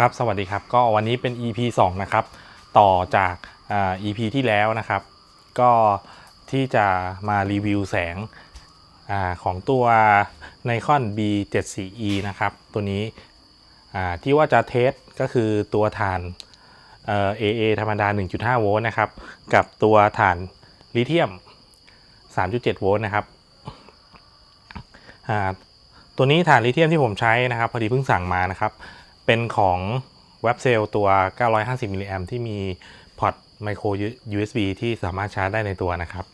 ครับสวัสดีครับก็วันนี้เป็น EP 2 นะครับ ต่อจากอ่ EP ที่แล้วนะครับ ก็ที่จะมารีวิวแสงอาของตัว Nikon B74E นะครับ ตัวนี้อ่าที่ว่าจะเทสก็คือตัวฐานเอ่อ AA ธรรมดา 1.5 โวลต์นะครับ กับตัวฐานลิเธียม 3.7 โวลต์นะครับอ่าตัวนี้ฐานลิเธียมที่ผมใช้นะครับ พอดีเพิ่งสั่งมานะครับ เป็นของเว็บเซลตัว 950 มิลลิแอมที่มีพอร์ตไมโคร USB ที่สามารถชาร์จได้ในตัวนะครับ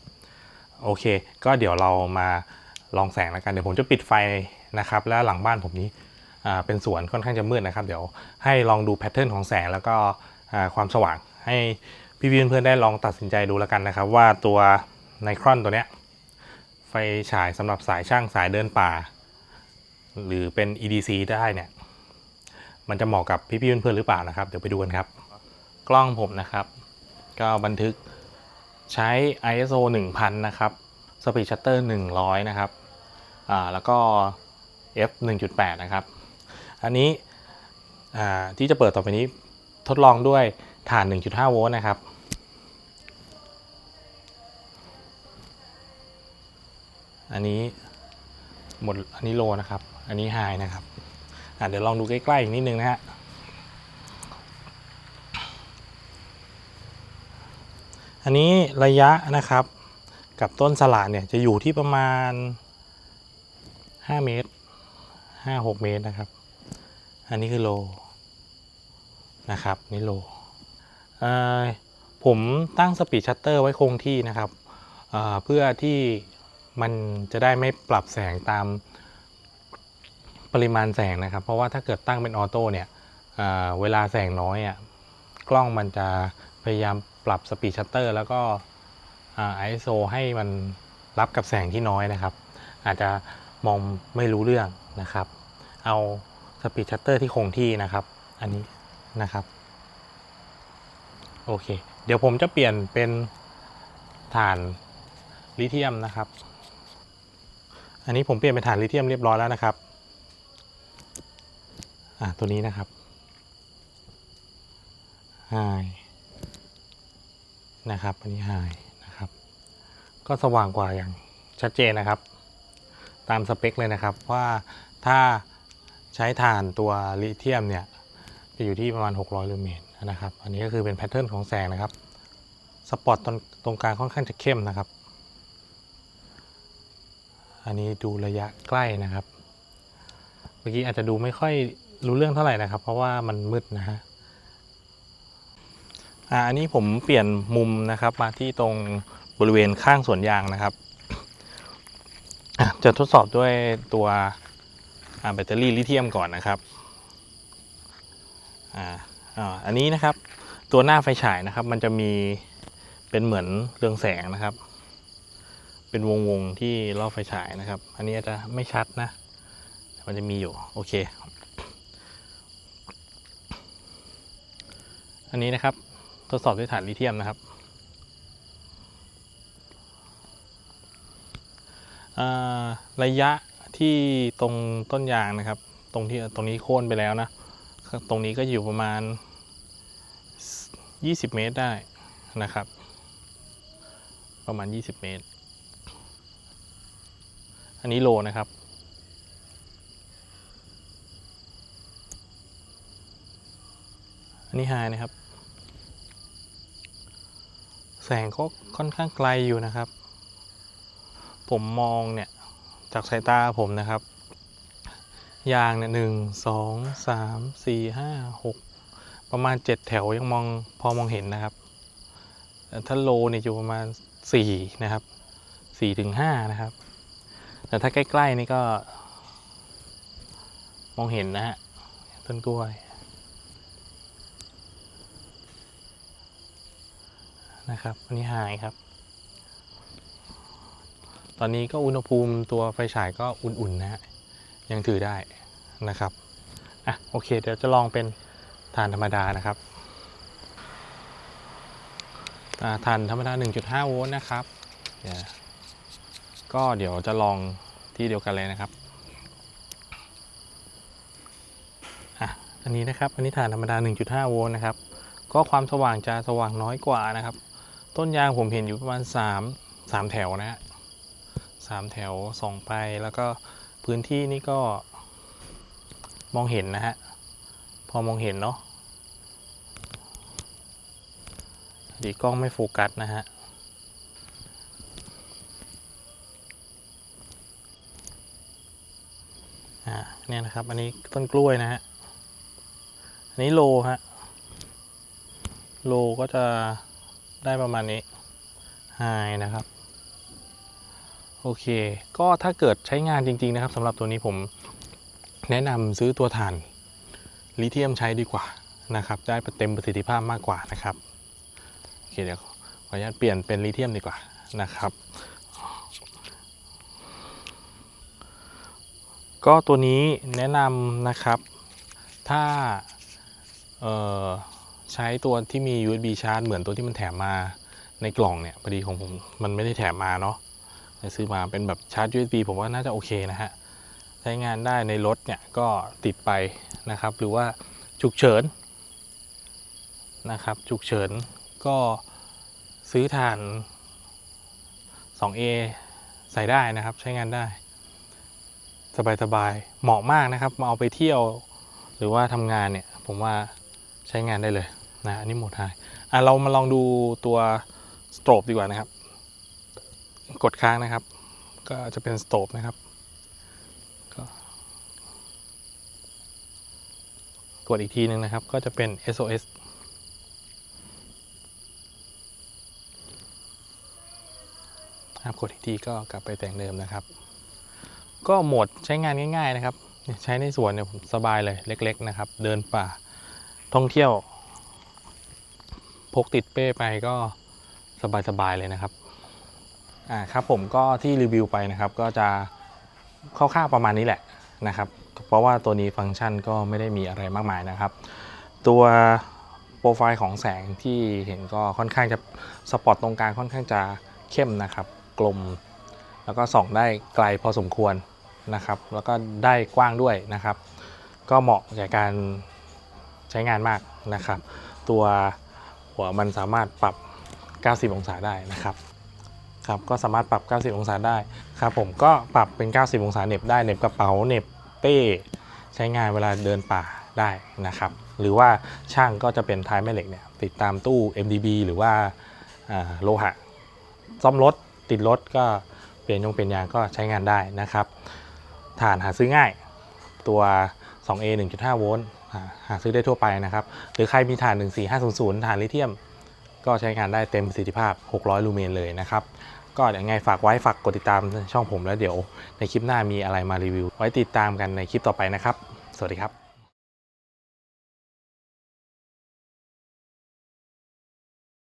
โอเค ก็เดี๋ยวเรามาลองแสงแล้วกัน เดี๋ยวผมจะปิดไฟนะครับ แล้วหลังบ้านผมนี้อ่าเป็นสวนค่อนข้างจะมืดนะครับ เดี๋ยวให้ลองดูแพทเทิร์นของแสงแล้วก็อ่าความสว่างให้พี่ๆเพื่อนๆได้ลองตัดสินใจดูแล้วกันนะครับ ว่าตัวไนครอนตัวเนี้ยไฟฉายสำหรับสายช่างสายเดินป่า หรือเป็น EDC ได้เนี่ย มันจะเหมาะกับพี่ๆเพื่อนๆหรือเปล่านะครับ เดี๋ยวไปดูกันครับ กล้องผมนะครับ ก็บันทึกใช้ ISO 1000 นะครับ Speed Shutter 100 นะครับอ่าแล้วก็ f 1.8 นะครับ อันนี้อ่าที่จะเปิดต่อไปนี้ทดลองด้วยฐาน 1.5 โวลต์นะครับ อันนี้หมดอันนี้โลนะครับ อันนี้ไฮนะครับ เดี๋ยวลองดูใกล้ๆอีกนิดนึงนะฮะอันนี้ระยะนะครับกับต้นสละเนี่ยจะอยู่ที่ประมาณ 5 เมตร 5-6 เมตรนะครับ อันนี้คือโลนะครับนี่โลผมตั้งสปีดชัตเตอร์ไว้คงที่นะครับเเพื่อที่มันจะได้ไม่ปรับแสงตาม ปริมาณแสงนะครับ เพราะว่าถ้าเกิดตั้งเป็นออโต้เนี่ยเเวลาแสงน้อยอะกล้องมันจะพยายามปรับสปีดชัตเตอร์แล้วก็อ่า ISO ให้มันรับกับแสงที่น้อยนะครับ อาจจะมองไม่รู้เรื่องนะครับ เอาสปีดชัตเตอร์ที่คงที่นะครับ อันนี้นะครับ โอเค เดี๋ยวผมจะเปลี่ยนเป็นถ่านลิเธียมนะครับ อันนี้ผมเปลี่ยนเป็นถ่านลิเธียมเรียบร้อยแล้วนะครับ อะตัวนี้นะครับ high นะครับ อันนี้ high นะครับ ก็สว่างกว่าอย่างชัดเจนนะครับ ตามสเปคเลยนะครับว่าถ้าใช้ถ่านตัวลิเธียมเนี่ย จะอยู่ที่ประมาณ 600ลูเมตรนะครับ อันนี้ก็คือเป็นแพทเทิร์นของแสงนะครับ สปอตตรงตรงกลางค่อนข้างจะเข้มนะครับ อันนี้ดูระยะใกล้นะครับ เมื่อกี้อาจจะดูไม่ค่อย รู้เรื่องเท่าไหร่นะครับ เพราะว่ามันมืดนะฮะอ่าอันนี้ผมเปลี่ยนมุมนะครับ มาที่ตรงบริเวณข้างสวนยางนะครับ จะทดสอบด้วยตัวแบตเตอรี่ลิเธียมก่อนนะครับอ่าอันนี้นะครับ ตัวหน้าไฟฉายนะครับ มันจะมีเป็นเหมือนเรืองแสงนะครับ เป็นวงวงๆที่รอบไฟฉายนะครับ อันนี้อาจจะไม่ชัดนะ มันจะมีอยู่ โอเค อันนี้นะครับ ทดสอบด้วยฐานลิเธียมนะครับระยะที่ตรงต้นยางนะครับ ตรงที่ตรงนี้โค่นไปแล้วนะ ตรงนี้ก็อยู่ประมาณ 20 เมตรได้นะครับ ประมาณ 20 เมตร อันนี้โลนะครับ นนี้ไฮนะครับ แสงก็ค่อนข้างไกลอยู่นะครับ ผมมองเนี่ยจากสายตาผมนะครับยางเนี่ยหนึ่งสองสามสี่ห้าหกประมาณเจ็ดแถวยังมองพอมองเห็นนะครับแต่ถ้าโลเนี่ยอยู่ประมาณสี่นะครับสี่ถึงห้านะครับ แต่ถ้าใกล้ ๆ นี่ก็ มองเห็นนะฮะต้นกล้วย นะครับ อันนี้หายครับ ตอนนี้ก็อุณหภูมิตัวไฟฉายก็อุ่นๆนะฮะ ยังถือได้นะครับ อะโอเค เดี๋ยวจะลองเป็นฐานธรรมดานะครับอ่าฐานธรรมดา 1.5 โวลต์นะครับเดี๋ยก็เดี๋ยวจะลองที่เดียวกันเลยนะครับอะอันนี้นะครับอันนี้ฐานธรรมดา 1.5 โวลต์นะครับ ก็ความสว่างจะสว่างน้อยกว่านะครับ ต้นยางผมเห็นอยู่ประมาณ3 3แถวนะฮะสามแถวสองไปแล้วก็พื้นที่นี่ก็มองเห็นนะฮะ พอมองเห็นเนาะดีกล้องไม่โฟกัสนะฮะ อ่า เนี่ยนะครับ อันนี้ต้นกล้วยนะฮะ อันนี้โลฮะ โลก็จะ ได้ประมาณนี้ไฮนะครับ โอเค ก็ถ้าเกิดใช้งานจริง ๆ นะครับสำหรับตัวนี้ผมแนะนำซื้อตัวถ่านลิเธียมใช้ดีกว่านะครับ ได้เต็มประสิทธิภาพมากกว่านะครับ โอเคเดี๋ยวขออนุญาตเปลี่ยนเป็นลิเธียมดีกว่านะครับ ก็ตัวนี้แนะนำนะครับ ถ้าเอ่อ ใช้ตัวที่มี USB ชาร์จเหมือนตัวที่มันแถมมาในกล่องเนี่ยพอดีของผมมันไม่ได้แถมมาเนาะเลยซื้อมาเป็นแบบชาร์จ USB ผมว่าน่าจะโอเคนะฮะใช้งานได้ในรถเนี่ยก็ติดไปนะครับ หรือว่าฉุกเฉินนะครับฉุกเฉินก็ซื้อถ่าน 2A ใส่ได้นะครับใช้งานได้ สบายๆเหมาะมากนะครับ มาเอาไปเที่ยว หรือว่าทำงานเนี่ย ผมว่าใช้งานได้เลย นะอันนี้โหมดไฮอะเรามาลองดูตัวสโตรบดีกว่านะครับ กดค้างนะครับ ก็จะเป็นสโตรบนะครับก็กดอีกทีหนึ่งนะครับ ก็จะเป็น SOS ครับกดอีกทีก็กลับไปแต่งเดิมนะครับ ก็โหมดใช้งานง่าย ๆ นะครับ ใช้ในสวนเนี่ยผมสบายเลยเล็ก ๆ นะครับ เดินป่าท่องเที่ยว พกติดเป้ไปก็สบายๆเลยนะครับอ่าครับผมก็ที่รีวิวไปนะครับก็จะคร่าวๆประมาณนี้แหละนะครับ เพราะว่าตัวนี้ฟังก์ชันก็ไม่ได้มีอะไรมากมายนะครับ ตัวโปรไฟล์ของแสงที่เห็นก็ค่อนข้างจะสปอตตรงกลางค่อนข้างจะเข้มนะครับ กลม แล้วก็ส่องได้ไกลพอสมควรนะครับ แล้วก็ได้กว้างด้วยนะครับ ก็เหมาะแก่การใช้งานมากนะครับ ตัว หัวมันสามารถปรับ 90 องศาได้นะครับครับก็สามารถปรับ 90 องศาได้ครับผมก็ปรับเป็น 90 องศาเน็บได้เน็บกระเป๋าเน็บเป้ใช้งานเวลาเดินป่าได้นะครับ หรือว่าช่างก็จะเป็นท้ายแม่เหล็กเนี่ยติดตามตู้ MDB หรือว่าอ่าโลหะ ซ่อมรถติดรถก็เปลี่ยนยงเปลี่ยนยางก็ใช้งานได้นะครับฐานหาซื้อง่ายตัว 2A 1.5 โวลต์ หาซื้อได้ทั่วไปนะครับ หรือใครมีฐาน 14500ฐานลิเทียม ก็ใช้งานได้เต็มประสิทธิภาพ 600 ลูเมนเลยนะครับ ก็เดี๋ยวไงฝากไว้ฝากกดติดตามช่องผมแล้วเดี๋ยว ในคลิปหน้ามีอะไรมารีวิว ไว้ติดตามกันในคลิปต่อไปนะครับ สวัสดีครับ